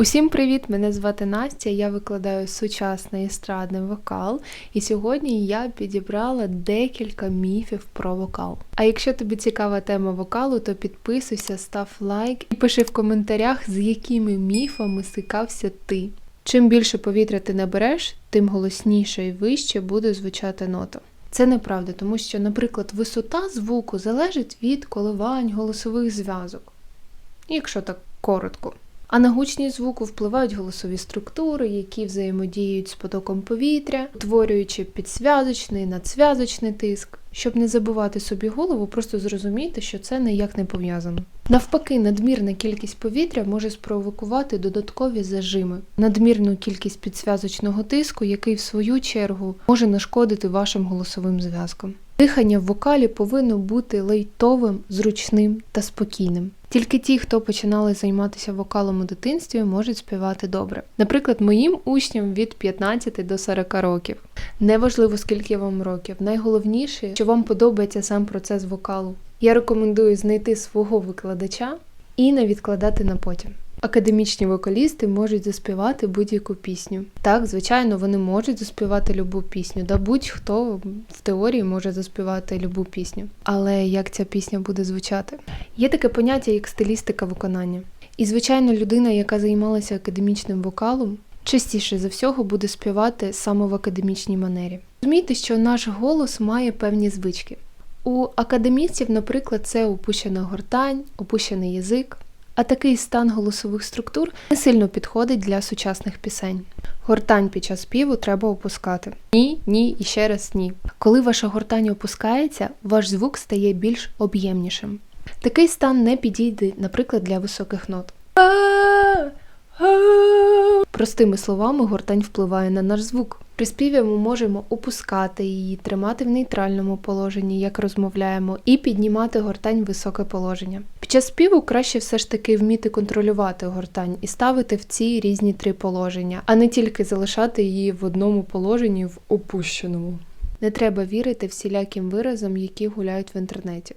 Усім привіт! Мене звати Настя. Я викладаю сучасний естрадний вокал, і сьогодні я підібрала декілька міфів про вокал. А якщо тобі цікава тема вокалу, то підписуйся, став лайк і пиши в коментарях, з якими міфами стикався ти. Чим більше повітря ти набереш, тим голосніше і вище буде звучати нота. Це неправда, тому що, наприклад, висота звуку залежить від коливань голосових зв'язок, якщо так коротко. А на гучність звуку впливають голосові структури, які взаємодіють з потоком повітря, утворюючи підсвязочний, надсвязочний тиск. Щоб не забивати собі голову, просто зрозумійте, що це ніяк не пов'язано. Навпаки, надмірна кількість повітря може спровокувати додаткові зажими, надмірну кількість підсвязочного тиску, який в свою чергу може нашкодити вашим голосовим зв'язкам. Дихання в вокалі повинно бути лейтовим, зручним та спокійним. Тільки ті, хто починали займатися вокалом у дитинстві, можуть співати добре. Наприклад, моїм учням від 15 до 40 років. Неважливо, скільки вам років. Найголовніше, що вам подобається сам процес вокалу. Я рекомендую знайти свого викладача і не відкладати на потім. Академічні вокалісти можуть заспівати будь-яку пісню. Так, звичайно, вони можуть заспівати любу пісню, да будь-хто в теорії може заспівати любу пісню. Але як ця пісня буде звучати? Є таке поняття як стилістика виконання. І, звичайно, людина, яка займалася академічним вокалом, частіше за всього буде співати саме в академічній манері. Розумійте, що наш голос має певні звички. У академістів, наприклад, це опущена гортань, опущений язик. А такий стан голосових структур не сильно підходить для сучасних пісень. Гортань під час співу треба опускати. Ні, ні і ще раз ні. Коли ваша гортань опускається, ваш звук стає більш об'ємнішим. Такий стан не підійде, наприклад, для високих нот. Простими словами, гортань впливає на наш звук. При співі ми можемо опускати її, тримати в нейтральному положенні, як розмовляємо, і піднімати гортань в високе положення. Під час співу краще все ж таки вміти контролювати гортань і ставити в ці різні три положення, а не тільки залишати її в одному положенні в опущеному. Не треба вірити всіляким виразам, які гуляють в інтернеті.